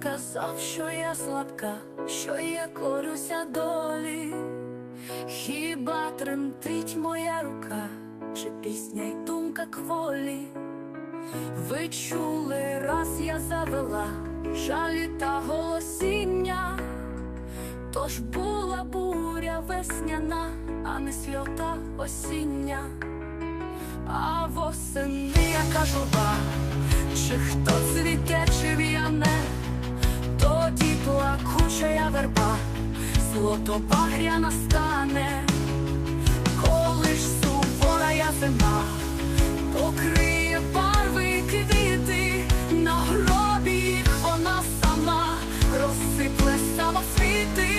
Сказав, що я слабка, що я корюся долі? Хіба тремтить моя рука, чи пісня й думка кволі? Ви чули, раз я завела жалі та голосіння, тож була буря весняна, а не сльота осіння. А восени яка журба, чи хто цвіте, чи в'яне, злото багря настане, коли ж сувора я зима, покриє барви квіти, на гробі вона сама розсипле самоцвіти.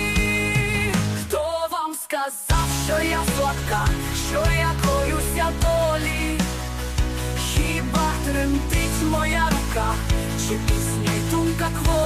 Хто вам сказав, що я слабка, що я коюся долі? Хіба тремтить моя рука, чи пісня й думка кволі?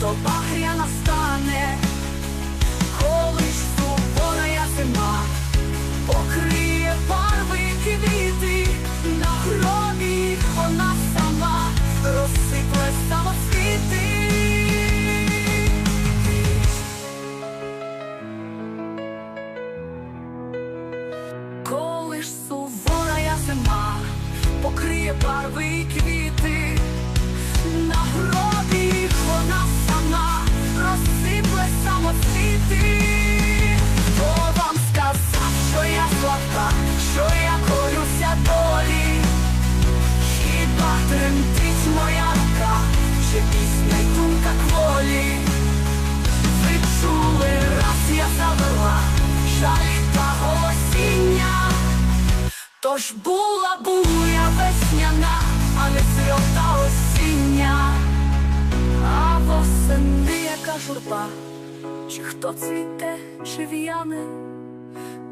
Злото багря настане, коли ж сувора зима, покриє барви квіти, на гробі вона сама розсипле самоцвіти. Коли ж сувора зима, покриє барви квіти, тож була буря весняна, а не сльота осіння, а восени яка журба, чи хто цвіте, чи в'яне,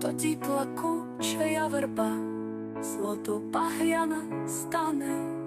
тоді плакуча я верба, злото багряна стане.